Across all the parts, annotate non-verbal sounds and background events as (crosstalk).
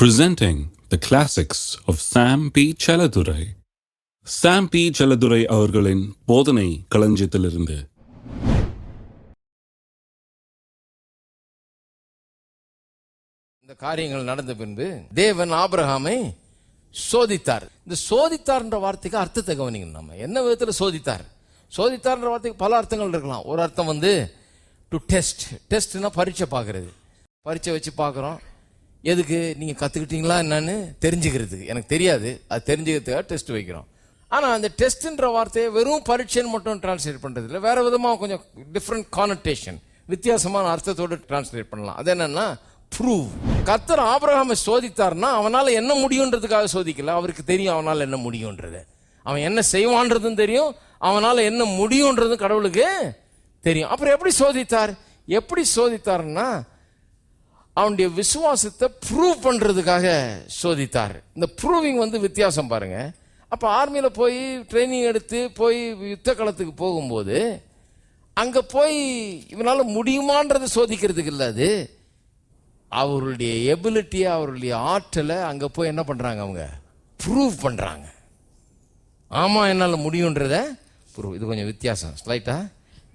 presenting the classics of Sam P. Chaladurai. Sam P. Chaladurai அவர்களின் போதனை களஞ்சியத்திலிருந்து. இந்த காரியங்கள் நடந்த பின்பு தேவன் ஆபிரகாமை சோதித்தார். இந்த சோதித்தார்ன்ற வார்த்தைக்கு அர்த்தத்தை கவனிங்க நம்ம. என்ன விதத்தில் சோதித்தார்? சோதித்தார்ன்ற வார்த்தைக்கு பல அர்த்தங்கள் இருக்கலாம். ஒரு அர்த்தம் வந்து டு டெஸ்ட் டெஸ்ட்னா பரீட்சை பார்க்கறது. பரீட்சை வச்சு பார்க்குறோம். எதுக்கு? நீங்க கத்துக்கிட்டீங்களா என்னன்னு தெரிஞ்சுக்கிறதுக்கு எனக்கு தெரியாது. அது தெரிஞ்சுக்கிறதுக்காக டெஸ்ட் வைக்கிறோம். ஆனால் அந்த டெஸ்ட்ன்ற வார்த்தையை வெறும் பரீட்சைன்னு மட்டும் டிரான்ஸ்லேட் பண்றது இல்லை. விதமாக கொஞ்சம் டிஃப்ரெண்ட் கானட்டேஷன் வித்தியாசமான அர்த்தத்தோடு டிரான்ஸ்லேட் பண்ணலாம். அது என்னென்னா ப்ரூவ் கர்த்தர் ஆபரகாமை சோதித்தார்னா அவனால் என்ன முடியுன்றதுக்காக சோதிக்கல. அவருக்கு தெரியும் அவனால் என்ன முடியுன்றது அவன் என்ன செய்வான்றதும் தெரியும். அவனால் என்ன முடியுன்றதும் கடவுளுக்கு தெரியும். அப்புறம் எப்படி சோதித்தார்? எப்படி சோதித்தார்னா அவனுடைய விசுவாசத்தை ப்ரூவ் பண்ணுறதுக்காக சோதித்தார். இந்த ப்ரூவிங் வந்து வித்தியாசம் பாருங்க. அப்போ ஆர்மியில் போய் ட்ரைனிங் எடுத்து போய் யுத்த களத்துக்கு போகும்போது அங்கே போய் இவனால் முடியுமான்றதை சோதிக்கிறதுக்கு இல்லை அது. அவருடைய எபிலிட்டியை அவருடைய ஆற்றலை அங்கே போய் என்ன பண்ணுறாங்க அவங்க? ப்ரூவ் பண்ணுறாங்க ஆமாம் என்னால் முடியுன்றத ப்ரூவ் இது கொஞ்சம் வித்தியாசம். ஸ்லைட்டாக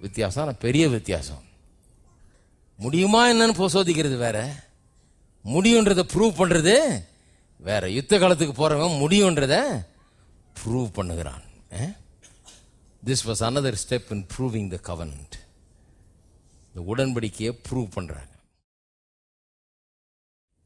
வித்தியாசம் ஆனால் பெரிய வித்தியாசம். முடியுமா என்னன்னு போ சோதிக்கிறது வேற. முடியுன்றதை ப்ரூவ் பண்ணுறது வேற. யுத்த காலத்துக்கு போகிறவன் முடியுன்றத ப்ரூவ் பண்ணுகிறான். This was another step in proving the covenant. இந்த உடன்படிக்கையை ப்ரூவ் பண்ணுறாங்க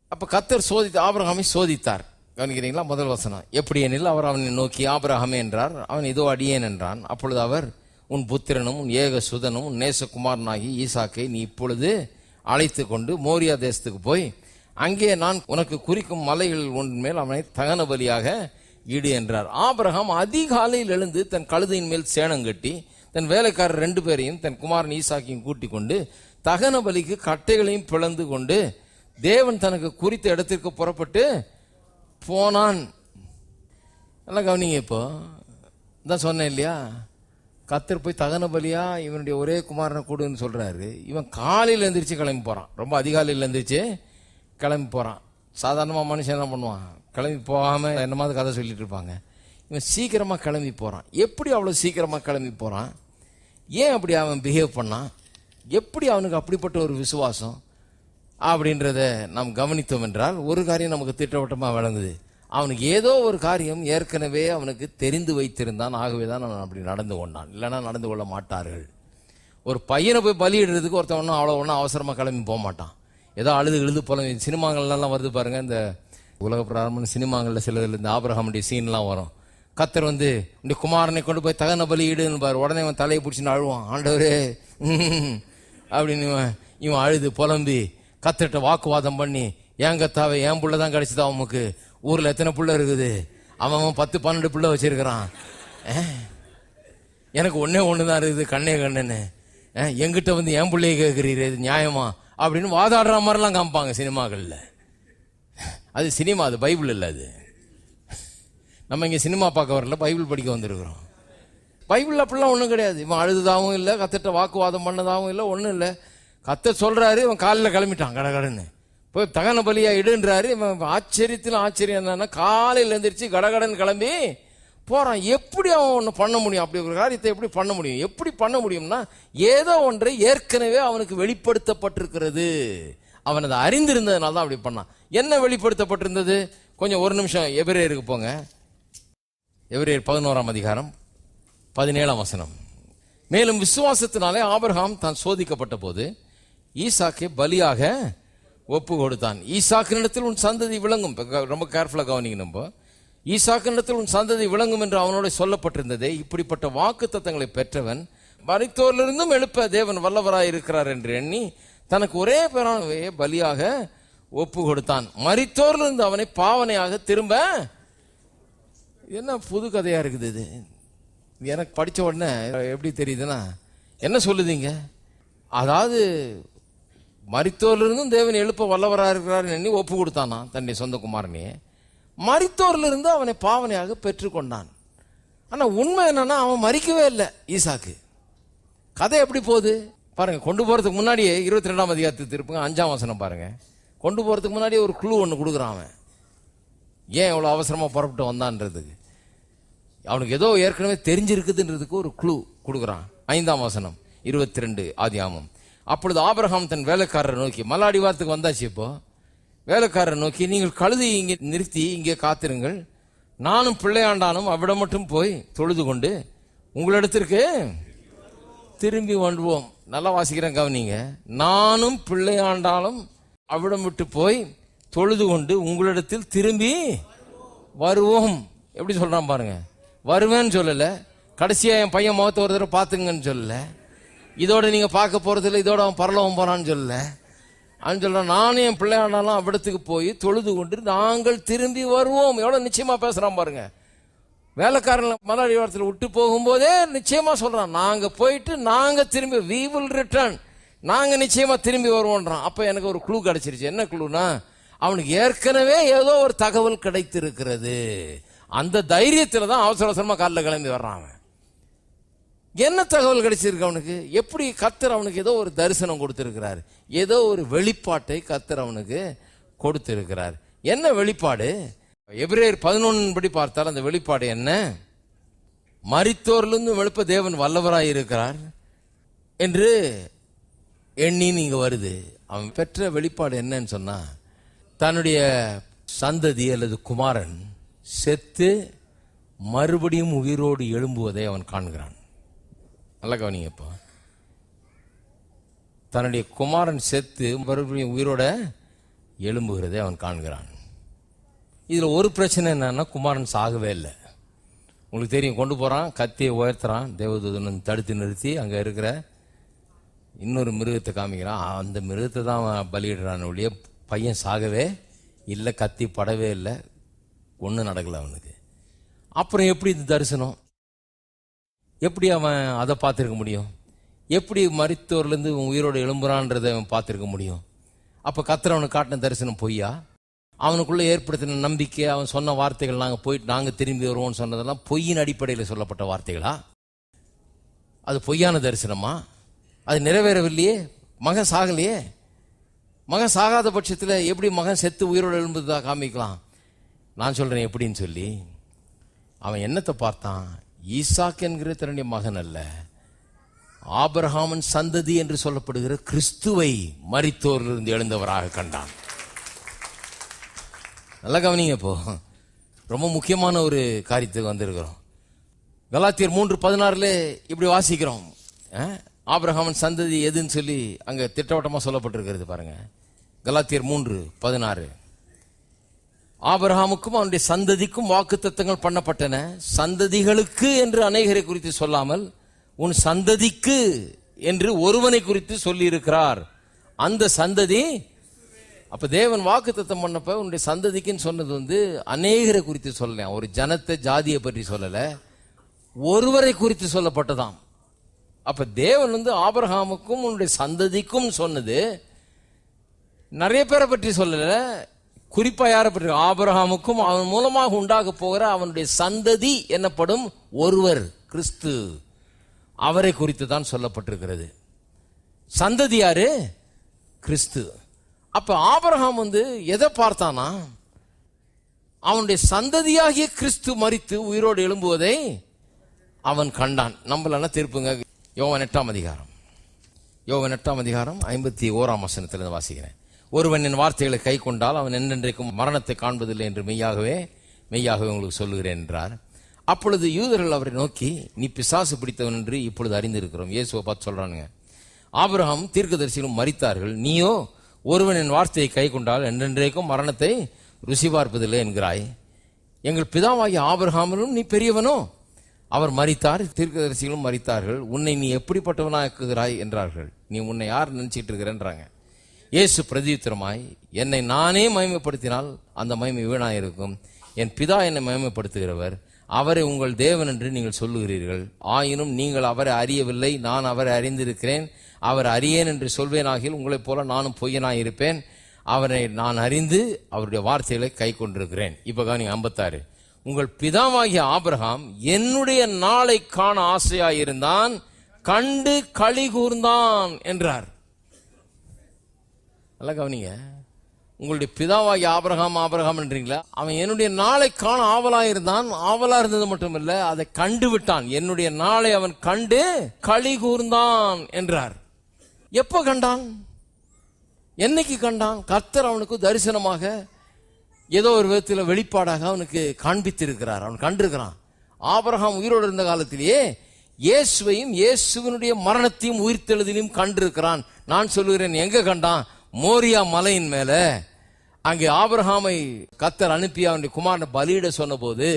அப்போ கத்தர் சோதித்து ஆபரகாமை சோதித்தார். கவனிக்கிறீங்களா? முதல் வசனம். எப்படி எனில் அவர் அவனை நோக்கி ஆபரகமே என்றார். அவன் இதோ அடியேன் என்றான். அப்பொழுது அவர் உன் புத்திரனும் உன் ஏக சுதனும் உன் நேசகுமாரனாகி ஈசாக்கை நீ இப்பொழுது அழைத்து கொண்டு மோரியா தேசத்துக்கு போய் அங்கே நான் உனக்கு குறிக்கும் மலைகள் ஒன்றின் மேல் அவனை தகன பலியாக ஈடு என்றார். ஆபிரகாம் அதிகாலையில் எழுந்து தன் கழுதையின் மேல் சேணம் கட்டி தன் வேலைக்காரர் ரெண்டு பேரையும் தன் குமாரன் ஈசாக்கையும் கூட்டிக் கொண்டு தகன பலிக்கு கட்டைகளையும் பிளந்து கொண்டு தேவன் தனக்கு குறித்த இடத்திற்கு புறப்பட்டு போனான். நல்லா கவனிங்க இப்போ. தான் சொன்னேன் இல்லையா? கத்தர் போய் தகன பலியா இவனுடைய ஒரே குமாரனை கொடுன்னு சொல்கிறாரு இவன் காலையில் எழுந்திரிச்சு கிளம்பி போகிறான் ரொம்ப அதிகாலையில் எழுந்திரிச்சு கிளம்பி போகிறான் சாதாரணமாக மனுஷன் என்ன பண்ணுவான்? கிளம்பி போகாமல் என்னமாவது கதை சொல்லிட்டு இருப்பாங்க. இவன் சீக்கிரமாக கிளம்பி போகிறான் எப்படி அவ்வளோ சீக்கிரமாக கிளம்பி போகிறான் ஏன் அப்படி அவன் பிஹேவ் பண்ணான்? எப்படி அவனுக்கு அப்படிப்பட்ட ஒரு விசுவாசம்? அப்படின்றத நாம் கவனித்தோம் என்றால் ஒரு காரியம் நமக்கு திட்டவட்டமாக விளங்குது அவனுக்கு ஏதோ ஒரு காரியம் ஏற்கனவே அவனுக்கு தெரிந்து வைத்திருந்தான். ஆகவே தான் அவன் அப்படி நடந்து கொண்டான். இல்லைன்னா நடந்து கொள்ள மாட்டார்கள். ஒரு பையனை போய் பலியிடுறதுக்கு ஒருத்தன் ஒன்றும் அவ்வளோ ஒன்றும் அவசரமாக கிளம்பி போக மாட்டான். ஏதோ அழுது எழுது போல சினிமாங்கள்லாம் வருது பாருங்கள் இந்த உலக பிராரம்பண சினிமாங்களில் சிலதில் இந்த ஆபிரகாமுடைய சீன்லாம் வரும். கத்தர் வந்து இந்த குமாரனை கொண்டு போய் தகன பலியிடுன்னு பாரு. உடனே அவன் தலையை பிடிச்சின்னு அழுவான் ஆண்டவரே. (laughs) அப்படின்னு இவன் இவன் அழுது புலம்பி கத்தர்கிட்ட வாக்குவாதம் பண்ணி ஏன் கத்தாவே என் புள்ள தான் கிடைச்சதா அவனுக்கு ஊர்ல எத்தனை புள்ள இருக்குது? அவன் அவன் பத்து பன்னெண்டு புள்ள வச்சிருக்கிறான். எனக்கு ஒன்னே ஒன்று தான் இருக்குது கண்ணே கண்ணனு எங்கிட்ட வந்து என் பிள்ளைய கேட்குறீரு இது நியாயமா? அப்படின்னு வாதாடுற மாதிரிலாம் காமிப்பாங்க சினிமாக்களில் அது சினிமா அது பைபிள் இல்லை அது. நம்ம இங்கே சினிமா பார்க்க வரல பைபிள் படிக்க வந்திருக்கிறோம். பைபிள் அப்படிலாம் ஒன்றும் கிடையாது. இவன் அழுதுதாகவும் இல்லை கத்திட்ட வாக்குவாதம் பண்ணதாகவும் இல்லை ஒன்றும் இல்லை. கத்த சொல்கிறாரு இவன் காலையில் கிளம்பிட்டான் கடகடன்னு. போய் தகன பலியா இடுன்றாரு. ஆச்சரியத்தில் ஆச்சரியம் என்னன்னா காலையில் எழுந்திரிச்சு கடகடன் கிளம்பி போகிறான் எப்படி அவன் ஒன்று பண்ண முடியும்? அப்படி ஒரு காரியத்தை எப்படி பண்ண முடியும்? எப்படி பண்ண முடியும்னா ஏதோ ஒன்றை ஏற்கனவே அவனுக்கு வெளிப்படுத்தப்பட்டிருக்கிறது. அவன் அதை அறிந்திருந்ததுனால தான் அப்படி பண்ணான். என்ன வெளிப்படுத்தப்பட்டிருந்தது? கொஞ்சம் ஒரு நிமிஷம் எபிரேயருக்கு போங்க. எபிரேயர் பதினோராம் அதிகாரம் பதினேழாம் வசனம். மேலும் விசுவாசத்தினாலே ஆபர்ஹாம் தான் சோதிக்கப்பட்ட போது ஈசாக்கை பலியாக ஒப்பு கொடுத்தான் ஈசாக்கினிடத்தில் உன் சந்ததி விளங்கும். ரொம்ப கேர்ஃபுல்லாக கவனிக்கணும் இப்போ ஈசாக்கினிடத்தில் உன் சந்ததி விளங்கும் என்று அவனோட சொல்லப்பட்டிருந்ததே. இப்படிப்பட்ட வாக்கு தத்தங்களை பெற்றவன் மறைத்தோரிலிருந்தும் எழுப்ப தேவன் வல்லவராய் இருக்கிறார் என்று எண்ணி தனக்கு ஒரே பேரானவே பலியாக ஒப்பு கொடுத்தான் மரித்தோரிலிருந்து அவனை பாவனையாக திரும்ப என்ன புது கதையாக இருக்குது இது? எனக்கு படித்த உடனே எப்படி தெரியுதுன்னா என்ன சொல்லுதீங்க? அதாவது மறித்தோர்லிருந்தும் தேவன் எழுப்ப வல்லவராக இருக்கிறார் எண்ணி ஒப்பு கொடுத்தானா தன்னை சொந்த குமாரனே. மறித்தோர்லிருந்து அவனை பாவனையாக பெற்றுக்கொண்டான். ஆனால் உண்மை என்னன்னா அவன் மறிக்கவே இல்லை ஈசாக்கு. கதை எப்படி போகுது? பாருங்க கொண்டு போறதுக்கு முன்னாடியே இருபத்தி ரெண்டாம் அதிகாரத்துக்கு திருப்புங்க அஞ்சாம் வசனம் பாருங்க. கொண்டு போறதுக்கு முன்னாடியே ஒரு குழு ஒன்று கொடுக்குறான் அவன். ஏன் இவ்வளோ அவசரமாக புறப்பட்டு வந்தான்றதுக்கு? அவனுக்கு ஏதோ ஏற்கனவே தெரிஞ்சிருக்குதுன்றதுக்கு ஒரு குழு கொடுக்குறான். ஐந்தாம் வசனம் இருபத்தி ரெண்டு ஆதி ஆமம் அப்பொழுது ஆபரகாம் தன் வேலைக்காரரை நோக்கி மல்லாடி வாரத்துக்கு வந்தாச்சு இப்போ. வேலைக்காரரை நோக்கி நீங்கள் கழுதி இங்கே நிறுத்தி இங்கே காத்திருங்கள். நானும் பிள்ளையாண்டானும் அவ்விடம் மட்டும் போய் தொழுது கொண்டு உங்களிடத்திற்கு திரும்பி வந்துவோம். நல்லா வாசிக்கிறேன் கவனிங்க. நானும் பிள்ளையாண்டாலும் அவ்விடம் விட்டு போய் தொழுது கொண்டு உங்களிடத்தில் திரும்பி வருவோம். எப்படி சொல்றான் பாருங்க. வருவேன்னு சொல்லலை. கடைசியாக என் பையன் முகத்தை ஒரு தடவை பார்த்துங்கன்னு சொல்லலை. இதோட நீங்க பார்க்க போறது இல்லை இதோட அவன் பரலவம் போறான்னு சொல்லல. அவன் சொல்கிறான் நானும் என் பிள்ளையானாலும் அவ்விடத்துக்கு போய் தொழுது கொண்டு நாங்கள் திரும்பி வருவோம். எவ்வளவு நிச்சயமா பேசுறான் பாருங்க. வேலைக்காரன் மலாடி வாரத்தில் விட்டு போகும்போதே நிச்சயமா சொல்றான் நாங்க போயிட்டு நாங்க திரும்பி வி வில் ரிட்டர்ன் நாங்க நிச்சயமா திரும்பி வருவோன்றான் அப்ப எனக்கு ஒரு குழு கிடைச்சிருச்சு. என்ன குழுனா அவனுக்கு ஏற்கனவே ஏதோ ஒரு தகவல் கிடைத்திருக்கிறது. அந்த தைரியத்தில் தான் அவசர அவசரமா காலைல கிளம்பி வர்றான் என்ன தகவல் கிடைச்சிருக்கு அவனுக்கு? எப்படி கத்தர் அவனுக்கு ஏதோ ஒரு தரிசனம் கொடுத்திருக்கிறார். ஏதோ ஒரு வெளிப்பாட்டை கத்தர் அவனுக்கு கொடுத்திருக்கிறார். என்ன வெளிப்பாடு? எபிரேயர் பதினொன்று படி பார்த்தால் அந்த வெளிப்பாடு என்ன? மரித்தோரிலிருந்து வெளுப்ப தேவன் வல்லவராக இருக்கிறார் என்று எண்ணி இங்கே வருது. அவன் பெற்ற வெளிப்பாடு என்னன்னு சொன்னால் தன்னுடைய சந்ததி அல்லது குமாரன் செத்து மறுபடியும் உயிரோடு எழும்புவதை அவன் காண்கிறான். நல்ல கவனிங்கப்பா தன்னுடைய குமாரன் செத்து மறுபடியும் உயிரோட எழும்புகிறதை அவன் காண்கிறான். இதில் ஒரு பிரச்சனை என்னன்னா குமாரன் சாகவே இல்லை. உங்களுக்கு தெரியும் கொண்டு போகிறான் கத்தியை உயர்த்துறான் தேவதூதன் தடுத்து நிறுத்தி அங்கே இருக்கிற இன்னொரு மிருகத்தை காமிக்கிறான். அந்த மிருகத்தை தான் அவன் பலியிடுறான் ஒழிய பையன் சாகவே இல்லை கத்தி படவே இல்லை ஒன்றும் நடக்கலை அவனுக்கு. அப்புறம் எப்படி இந்த தரிசனம்? எப்படி அவன் அதை பார்த்துருக்க முடியும்? எப்படி மரித்தோர்லேருந்து உயிரோடு எழும்புறான்றதை அவன் பார்த்துருக்க முடியும்? அப்போ கத்திர அவனுக்கு காட்டின தரிசனம் பொய்யா? அவனுக்குள்ளே ஏற்படுத்தின நம்பிக்கை அவன் சொன்ன வார்த்தைகள் நாங்கள் போயிட்டு நாங்கள் திரும்பி வருவோம்னு சொன்னதெல்லாம் பொய்யின் அடிப்படையில் சொல்லப்பட்ட வார்த்தைகளா? அது பொய்யான தரிசனமா? அது நிறைவேறவில்லையே? மகன் சாகலையே? மகன் சாகாத பட்சத்தில் எப்படி மகன் செத்து உயிரோடு எழும்புதா காமிக்கலாம்? நான் சொல்கிறேன் எப்படின்னு சொல்லி. அவன் என்னத்தை பார்த்தான்? ஈசாக் என்கிற தன்னுடைய மகன் அல்ல. ஆபிரகாமன் சந்ததி என்று சொல்லப்படுகிற கிறிஸ்துவை மறித்தோரிலிருந்து எழுந்தவராக கண்டான். நல்லா கவனிங்க இப்போ. ரொம்ப முக்கியமான ஒரு காரியத்துக்கு வந்திருக்கிறோம். கலாத்தியர் மூன்று பதினாறுல இப்படி வாசிக்கிறோம். அஹ், ஆபிரகாமன் சந்ததி எதுன்னு சொல்லி அங்கே திட்டவட்டமாக சொல்லப்பட்டிருக்கிறது பாருங்க. கலாத்தியர் மூன்று பதினாறு. ஆபரகாமுக்கும் அவனுடைய சந்ததிக்கும் வாக்குத்தத்தங்கள் பண்ணப்பட்டன. சந்ததிகளுக்கு என்று அநேகரை குறித்து சொல்லாமல் உன் சந்ததிக்கு என்று ஒருவனை குறித்து சொல்லியிருக்கிறார். அந்த சந்ததி அப்ப தேவன் வாக்குத்தத்தம் பண்ணப்ப உன்னுடைய சந்ததிக்குன்னு சொன்னது வந்து அநேகரை குறித்து சொல்லலாம் ஒரு ஜனத்தை ஜாதியை பற்றி சொல்லல. ஒருவரை குறித்து சொல்லப்பட்டதாம். அப்ப தேவன் வந்து ஆபரகாமுக்கும் உன்னுடைய சந்ததிக்கும் சொன்னது. நிறைய பேரை பற்றி சொல்லலை. குறிப்பாக யாரை பற்றி ஆபிரகாமுக்கும் அவன் மூலமாக உண்டாக போகிற அவனுடைய சந்ததி என்னப்படும்? ஒருவர் கிறிஸ்து. அவரை குறித்து தான் சொல்லப்பட்டிருக்கிறது. சந்ததி யாரு? கிறிஸ்து. அப்ப ஆபரகாம் வந்து எதை பார்த்தானா? அவனுடைய சந்ததியாகிய கிறிஸ்து மறித்து உயிரோடு எழும்புவதை அவன் கண்டான். நம்மளன்னா திருப்புங்க. யோவன் எட்டாம் அதிகாரம். யோவன் எட்டாம் அதிகாரம் ஐம்பத்தி ஓராம் வசனத்திலிருந்து வாசிக்கிறேன். ஒருவன் என் வார்த்தைகளை கை கொண்டால் அவன் என்னென்றைக்கும் மரணத்தை காண்பதில்லை என்று மெய்யாகவே மெய்யாகவே உங்களுக்கு சொல்லுகிறேன் என்றார். அப்பொழுது யூதர்கள் அவரை நோக்கி நீ பிசாசு பிடித்தவன் என்று இப்பொழுது அறிந்திருக்கிறோம். இயேசுவை பார்த்து சொல்றானுங்க ஆபிரகாம் தீர்க்கதரிசிகளும் மறித்தார்கள் நீயோ ஒருவன் என் வார்த்தையை கை கொண்டால் என்றென்றைக்கும் மரணத்தை ருசி பார்ப்பதில்லை என்கிறாய். எங்கள் பிதாவாகிய ஆபிரகாமிலும் நீ பெரியவனோ? அவர் மறித்தார் தீர்க்கதரிசிகளும் மறித்தார்கள் உன்னை நீ எப்படிப்பட்டவனாக்குகிறாய்? என்றார்கள். நீ உன்னை யார் நினைச்சிட்டு இருக்கிறன்றாங்க இயேசு பிரதித்திரமாய் என்னை நானே மகிமைப்படுத்தினால் அந்த மகிமை வீணாயிருக்கும். என் பிதா என்னை மகிமைப்படுத்துகிறவர். அவரை உங்கள் தேவன் என்று நீங்கள் சொல்லுகிறீர்கள். ஆயினும் நீங்கள் அவரை அறியவில்லை. நான் அவரை அறிந்திருக்கிறேன். அவர் அறியேன் என்று சொல்வேன் ஆகியில் உங்களைப் போல நானும் பொய்யனாயிருப்பேன் அவரை நான் அறிந்து அவருடைய வார்த்தைகளை கை கொண்டிருக்கிறேன். இப்போ கவனிங்க ஐம்பத்தாறு. உங்கள் பிதாவாகிய ஆபிரகாம் என்னுடைய நாளை காண ஆசையாயிருந்தான். கண்டு களி கூர்ந்தான் என்றார். நல்லா கவனிங்க. உங்களுடைய பிதாவாகி ஆபரகாம் ஆபிரகாம்ன்றீங்களா அவன் என்னுடைய நாளை காண ஆவலாக இருந்தான். ஆவலா இருந்தது மட்டுமில்ல அதை கண்டு விட்டான். என்னுடைய நாளை அவன் கண்டு களி கூர்ந்தான் என்றார். எப்போ கண்டான்? என்னைக்கு கண்டான்? கர்த்தர் அவனுக்கு தரிசனமாக ஏதோ ஒரு விதத்தில் வெளிப்பாடாக அவனுக்கு காண்பித்திருக்கிறார். அவன் கண்டிருக்கிறான். ஆபரகாம் உயிரோடு இருந்த காலத்திலேயே இயேசுவையும் இயேசுவனுடைய மரணத்தையும் உயிர்த்தெழுதிலையும் கண்டிருக்கிறான். நான் சொல்லுகிறேன் எங்க கண்டான்? மோரியா மலையின் மேல அங்கே ஆபிரஹாமை கத்தர் அனுப்பி அவனுடைய குமாரனை பலியிட சொன்னபோது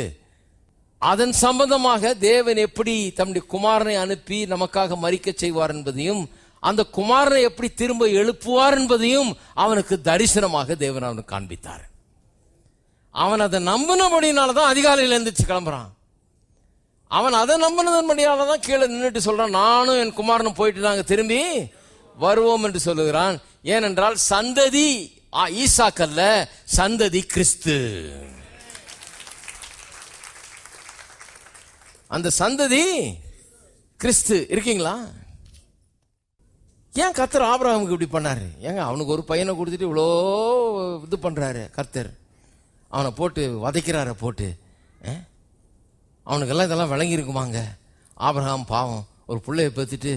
அதன் சம்பந்தமாக தேவன் எப்படி தம்முடைய குமாரனை அனுப்பி நமக்காக மறிக்க செய்வார் என்பதையும் அந்த குமாரனை எப்படி திரும்ப எழுப்புவார் என்பதையும் அவனுக்கு தரிசனமாக தேவன் அவனுக்கு காண்பித்தார். அவன் அதை நம்பினபடினால தான் அதிகாலையில் எழுந்திரிச்சு கிளம்புறான். அவன் அதை நம்பினதன்படியால தான் கீழே நின்றுட்டு சொல்றான் நானும் என் குமாரனும் போயிட்டு நாங்கள் திரும்பி வருவோம் என்று சொல்லுகிறான். ஏனென்றால் சந்ததி ஆ, ஈசாக்கல்ல சந்ததி கிறிஸ்து. அந்த சந்ததி கிறிஸ்து இருக்கீங்களா? ஏன் கர்த்தர் ஆபிரகாமுக்கு இப்படி பண்ணாரு? ஏங்க அவனுக்கு ஒரு பையனை கொடுத்துட்டு இவ்வளோ இது பண்ணுறாரு கர்த்தர். அவனை போட்டு வதைக்கிறார போட்டு ஆ? அவனுக்கெல்லாம் இதெல்லாம் விளங்கி இருக்குமாங்க ஆபிரகாம் பாவம் ஒரு பிள்ளைய பெற்றுட்டு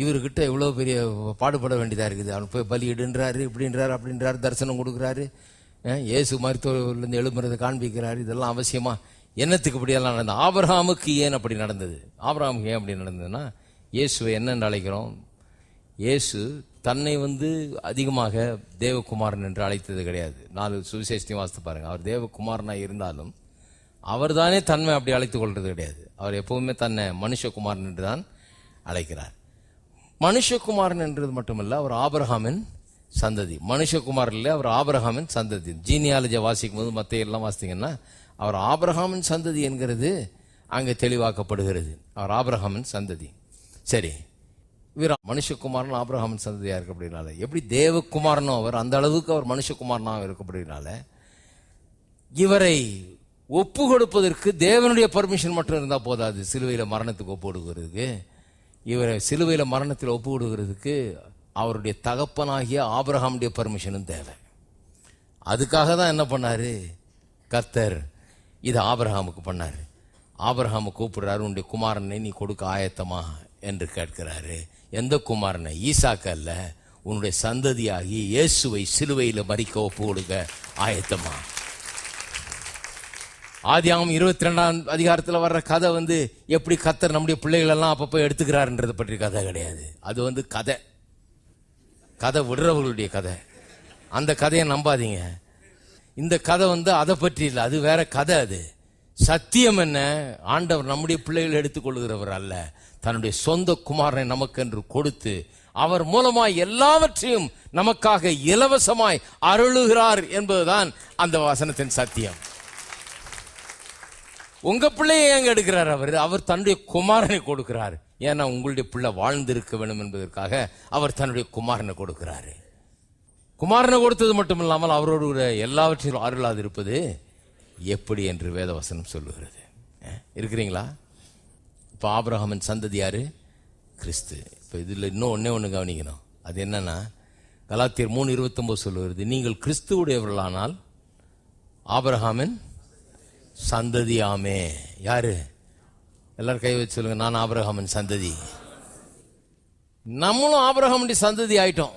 இவர்கிட்ட இவ்வளோ பெரிய பாடுபட வேண்டியதாக இருக்குது? அவன் போய் பலியிடுன்றாரு இப்படின்றாரு அப்படின்றாரு தரிசனம் கொடுக்குறாரு. இயேசு மருத்துவர்லேருந்து எழும்புறதை காண்பிக்கிறாரு. இதெல்லாம் அவசியமாக என்னத்துக்கு இப்படியெல்லாம் நடந்தது? ஆபரகாமுக்கு ஏன் அப்படி நடந்தது? ஆபரகாமுக்கு ஏன் அப்படி நடந்ததுன்னா இயேசுவை என்னென்று அழைக்கிறோம்? இயேசு தன்னை வந்து அதிகமாக தேவகுமாரன் என்று அழைத்தது கிடையாது. நாலு சுவிசேஷத்தையும் வாசித்து பாருங்க. அவர் தேவகுமாரனாக இருந்தாலும் அவர் தானே தன்மை அப்படி அழைத்து கொள்வது கிடையாது. அவர் எப்பவுமே தன்னை மனுஷகுமாரன் என்று தான் அழைக்கிறார். மனுஷகுமாரன் என்றது மட்டுமல்ல அவர் ஆபரகாமின் சந்ததி. மனுஷகுமார் இல்லை அவர் ஆபரகாமின் சந்ததி. ஜீனியாலஜியை வாசிக்கும் போது மற்ற எல்லாம் வாசித்தீங்கன்னா அவர் ஆபரகாமின் சந்ததி என்கிறது அங்கே தெளிவாக்கப்படுகிறது. அவர் ஆபரகாமின் சந்ததி. சரி. இவர் மனுஷகுமாரன் ஆபரகாமின் சந்ததியாக இருக்கு எப்படி தேவகுமாரனும் அவர் அந்த அளவுக்கு அவர் மனுஷகுமாரனாக இருக்கு இவரை ஒப்பு கொடுப்பதற்கு தேவனுடைய பர்மிஷன் மட்டும் இருந்தால் போதாது. சிலுவையில் மரணத்துக்கு ஒப்பு கொடுக்கிறதுக்கு. இவரை சிலுவையில் மரணத்தில் ஒப்பு விடுகிறதுக்கு அவருடைய தகப்பனாகிய ஆபிரஹாமுடைய பர்மிஷனும் தேவை. அதுக்காக தான் என்ன பண்ணாரு? கர்த்தர் இது ஆபிரஹாமுக்கு பண்ணார். ஆபிரகாமு கூப்பிடுறாரு உன்னுடைய குமாரனை நீ கொடுக்க ஆயத்தமா? என்று கேட்கிறாரு. எந்த குமாரனை? ஈசாக்க அல்ல. உன்னுடைய சந்ததியாகி இயேசுவை சிலுவையில் மறிக்க ஒப்பு கொடுக்க ஆயத்தமா? ஆதியாகம் இருபத்தி ரெண்டாம் அதிகாரத்தில் வர்ற கதை வந்து எப்படி கத்தர் நம்முடைய பிள்ளைகளெல்லாம் அப்பப்போ எடுத்துக்கிறாருன்றதை பற்றி கதை கிடையாது. அது வந்து கதை. கதை விடுறவர்களுடைய கதை. அந்த கதையை நம்பாதீங்க. இந்த கதை வந்து அதை பற்றி இல்லை. அது வேற கதை அது. சத்தியம் என்ன? ஆண்டவர் நம்முடைய பிள்ளைகளை எடுத்துக்கொள்கிறவர் அல்ல. தன்னுடைய சொந்த குமாரனை நமக்கென்று கொடுத்து அவர் மூலமாய் எல்லாவற்றையும் நமக்காக இலவசமாய் அருளுகிறார் என்பதுதான் அந்த வசனத்தின் சத்தியம். உங்க பிள்ளையை ஏங்க எடுக்கிறார் அவர்? அவர் தன்னுடைய குமாரனை கொடுக்கிறார். ஏன்னா உங்களுடைய பிள்ளை வாழ்ந்திருக்க வேண்டும் என்பதற்காக அவர் தன்னுடைய குமாரனை கொடுக்கிறாரு. குமாரனை கொடுத்தது மட்டும் இல்லாமல் அவரோடு எல்லாவற்றிலும் எல்லாவற்றையும் அருளாது இருப்பது எப்படி என்று வேதவசனம் சொல்லுகிறது. இருக்கிறீங்களா? இப்போ ஆபிரகாமின் சந்ததி யாரு? கிறிஸ்து. இப்போ இதில் இன்னும் ஒன்றே ஒன்று கவனிக்கணும். அது என்னன்னா கலாத்தியர் மூணு இருபத்தொம்போது சொல்லுகிறது நீங்கள் கிறிஸ்துவுடையவர்களானால் ஆபிரஹாமின் சந்ததியாமே யாரு? எல்லாரும் கை வச்சு சொல்லுங்க. நான் ஆபிரகாமின் சந்ததி. நம்மளும் ஆபிரகாமுடைய சந்ததி ஆயிட்டோம்.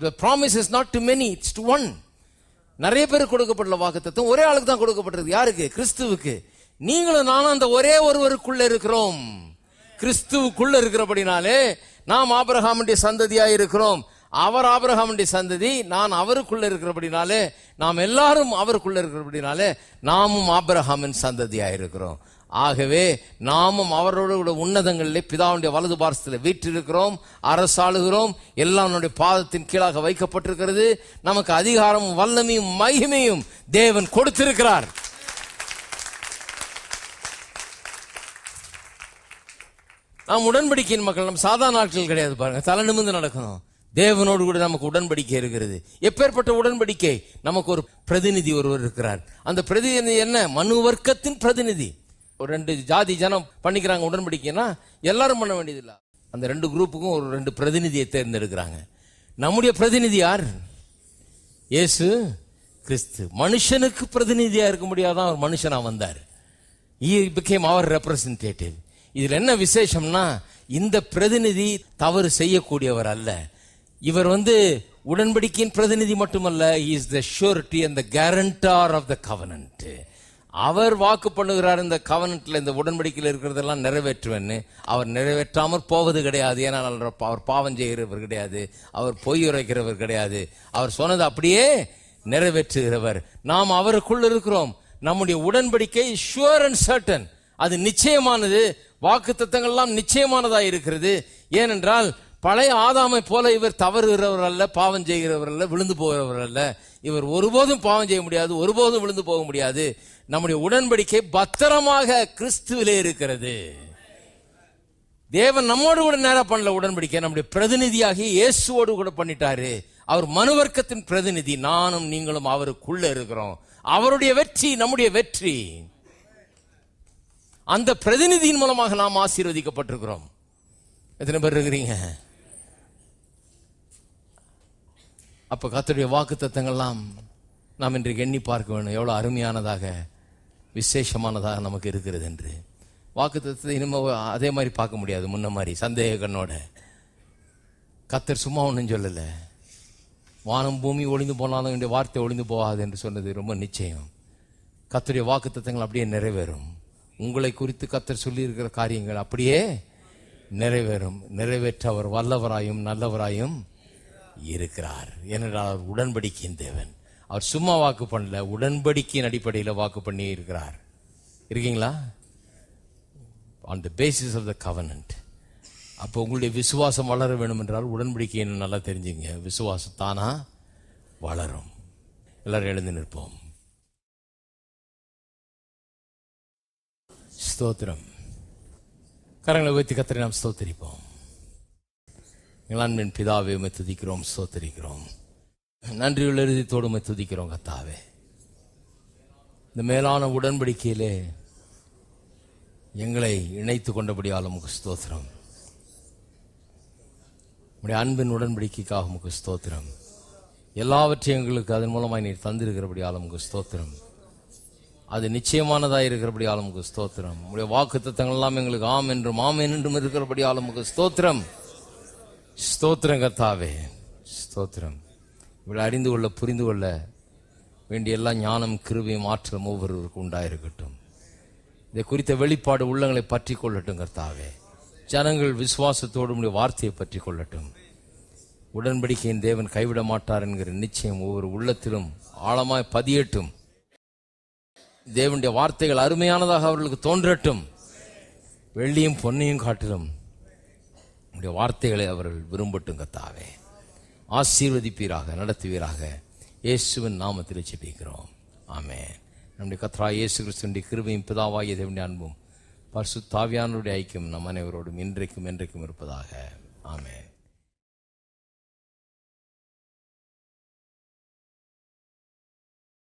The promise is not to many it's to one நிறைய பேர் கொடுக்கப்பட்ட வாக்குத்தத்தம் ஒரே ஆளுக்கு தான் கொடுக்கப்பட்டது யாருக்கு? கிறிஸ்துவுக்கு. நீங்களும் நானும் அந்த ஒரே ஒருவருக்குள்ள இருக்கிறோம். கிறிஸ்துவுக்குள்ள இருக்கிறபடினாலே நாம் ஆபிரகாமுடைய சந்ததியா இருக்கிறோம் அவர் ஆபரகாமுடைய சந்ததி நான் அவருக்குள்ள இருக்கிறபடினாலே நாம் எல்லாரும் அவருக்குள்ள இருக்கிறபடினாலே நாமும் ஆபிரகாமின் சந்ததியாக இருக்கிறோம் ஆகவே நாமும் அவரோட கூட உன்னதங்களிலே பிதாவுடைய வலது பாரசத்தில் வீற்றிருக்கிறோம் அரசாளுகிறோம் எல்லாம் நம்முடைய பாதத்தின் கீழாக வைக்கப்பட்டிருக்கிறது. நமக்கு அதிகாரமும் வல்லமையும் மகிமையும் தேவன் கொடுத்திருக்கிறார். நாம் உடன்படிக்கையின் மக்கள் நம்ம சாதாரண நாட்கள் கிடையாது பாருங்க. தலை நிமிர்ந்து நடக்கணும். தேவனோடு கூட நமக்கு உடன்படிக்கை இருக்கிறது. எப்பேற்பட்ட உடன்படிக்கை? நமக்கு ஒரு பிரதிநிதி ஒருவர் இருக்கிறார். அந்த பிரதிநிதி என்ன? மனு வர்க்கத்தின் பிரதிநிதி. ஒரு ரெண்டு ஜாதி ஜனம் பண்ணிக்கிறாங்க உடன்படிக்கைன்னா எல்லாரும் பண்ண வேண்டியதில்லை. அந்த ரெண்டு குரூப்புக்கும் ஒரு ரெண்டு பிரதிநிதியை தேர்ந்தெடுக்கிறாங்க. நம்முடைய பிரதிநிதி யார்? இயேசு கிறிஸ்து. மனுஷனுக்கு பிரதிநிதியாக இருக்க முடியாதான் ஒரு மனுஷனாக வந்தார். He became our representative. இதில் என்ன விசேஷம்னா இந்த பிரதிநிதி தவறு செய்யக்கூடியவர் அல்ல. இவர் வந்து உடன்படிக்கையின் பிரதிநிதி மட்டுமல்ல is the surety and the guarantor of the covenant அவர் வாக்கு பண்ணுகிறார் இந்த கவனத்தில் இந்த உடன்படிக்கையில் இருக்கிறதெல்லாம் நிறைவேற்றுவேன்னு. அவர் நிறைவேற்றாமல் போவது கிடையாது. ஏன்னா அவர் பாவம் செய்கிறவர் கிடையாது. அவர் பொய் உரைக்கிறவர் கிடையாது. அவர் சொன்னது அப்படியே நிறைவேற்றுகிறவர். நாம் அவருக்குள் இருக்கிறோம். நம்முடைய உடன்படிக்கை ஷுவர் அண்ட் சர்டன் அது நிச்சயமானது. வாக்கு தத்தங்கள்லாம் நிச்சயமானதாக இருக்கிறது. ஏனென்றால் பழைய ஆதாமை போல இவர் தவறுகிறவர் அல்ல பாவம் செய்கிறவர் அல்ல விழுந்து போகிறவர் அல்ல. இவர் ஒருபோதும் பாவம் செய்ய முடியாது ஒருபோதும் விழுந்து போக முடியாது. நம்முடைய உடன்படிக்கை பத்திரமாக கிறிஸ்துவிலே இருக்கிறது. தேவன் நம்மோடு கூட நேரம் பண்ணல உடன்படிக்கை. நம்முடைய பிரதிநிதியாகி இயேசுவோடு கூட பண்ணிட்டாரு. அவர் மனுவர்க்கத்தின் பிரதிநிதி. நானும் நீங்களும் அவருக்குள்ள இருக்கிறோம். அவருடைய வெற்றி நம்முடைய வெற்றி. அந்த பிரதிநிதியின் மூலமாக நாம் ஆசீர்வதிக்கப்பட்டிருக்கிறோம். எத்தனை பேர் இருக்கிறீங்க? அப்ப கத்தருடைய வாக்கு தத்தங்கள்லாம் நாம் இன்றைக்கு எண்ணி பார்க்க வேணும். எவ்வளோ அருமையானதாக விசேஷமானதாக நமக்கு இருக்கிறது என்று. வாக்கு தத்துவத்தை இனிமே அதே மாதிரி பார்க்க முடியாது முன்ன மாதிரி சந்தேக கண்ணோட. கத்தர் சும்மா ஒன்றும் சொல்லலை. வானம் பூமி ஒளிந்து போனாலும் என்னுடைய வார்த்தை ஒளிந்து போகாது என்று சொன்னது ரொம்ப நிச்சயம். கத்தருடைய வாக்கு தத்துவங்கள் அப்படியே நிறைவேறும். உங்களை குறித்து கத்தர் சொல்லியிருக்கிற காரியங்கள் அப்படியே நிறைவேறும். நிறைவேற்ற அவர் வல்லவராயும் நல்லவராயும் இருக்கிறார். ஏனென்றால் அவர் உடன்படிக்கையின் தேவன். அவர் சும்மா வாக்கு பண்ணல உடன்படிக்கையின் அடிப்படையில் வாக்கு பண்ணி இருக்கிறார். இருக்கீங்களா? On the basis of the covenant அப்போ உங்களுடைய விசுவாசம் வளர வேணும் என்றால் உடன்படிக்கையை நல்லா தெரிஞ்சுங்க விசுவாசம் தானா? வளரும். எல்லாரும் எழுந்து நிற்போம். ஸ்தோத்திரம். கரங்களை உயர்த்தி கத்திரி நாம் ஸ்தோத்தரிப்போம். எங்கள் பிதாவே உமை துதிக்கிறோம் சோத்தரிக்கிறோம் நன்றியுள்ள இறுதித்தோடு உமை துதிக்கிறோம் கத்தாவே. இந்த மேலான உடன்படிக்கையிலே எங்களை இணைத்து கொண்டபடியால் உமக்கு ஸ்தோத்திரம். உடைய அன்பின் உடன்படிக்கைக்காக உமக்கு ஸ்தோத்திரம். எல்லாவற்றையும் எங்களுக்கு அதன் மூலமாக நீர் தந்திருக்கிறபடியால் உமக்கு ஸ்தோத்திரம். அது நிச்சயமானதாக இருக்கிறபடியால் உமக்கு ஸ்தோத்திரம். உடைய வாக்கு தத்தங்கள் எல்லாம் எங்களுக்கு ஆம் என்றும் ஆம் என்றும் இருக்கிறபடியால் உமக்கு ஸ்தோத்திரம். ஸ்தோத்திரம் கத்தாவே ஸ்தோத்திரம். இவளை அறிந்து கொள்ள புரிந்து கொள்ள வேண்டிய எல்லா ஞானம் கிருபையும் ஆற்றலும் ஒவ்வொருவருக்கும் உண்டாயிருக்கட்டும். இதை குறித்த வெளிப்பாடு உள்ளங்களை பற்றி கொள்ளட்டும் கர்த்தாவே. ஜனங்கள் விசுவாசத்தோடு உடைய வார்த்தையை பற்றி கொள்ளட்டும். உடன்படிக்கையின் தேவன் கைவிட மாட்டார் என்கிற நிச்சயம் ஒவ்வொரு உள்ளத்திலும் ஆழமாய் பதியட்டும். தேவனுடைய வார்த்தைகள் அருமையானதாக அவர்களுக்கு தோன்றட்டும். வெள்ளியும் பொன்னையும் காட்டிலும் உங்களுடைய வார்த்தைகளை அவர்கள் விரும்பட்டும் கத்தாவே ஆசீர்வதிப்பீராக நடத்துவீராக. இயேசுவின் நாமத்தில் ஜெபிக்கிறோம். ஆமே நம்முடைய கத்ரா இயேசு கிறிஸ்துடைய கிருபையும் பிதாவாகிய தேவனுடைய அன்பும் பரிசுத்தாவியானுடைய ஐக்கியம் நம் அனைவரோடும் இன்றைக்கும் என்றைக்கும் இருப்பதாக. ஆமென்.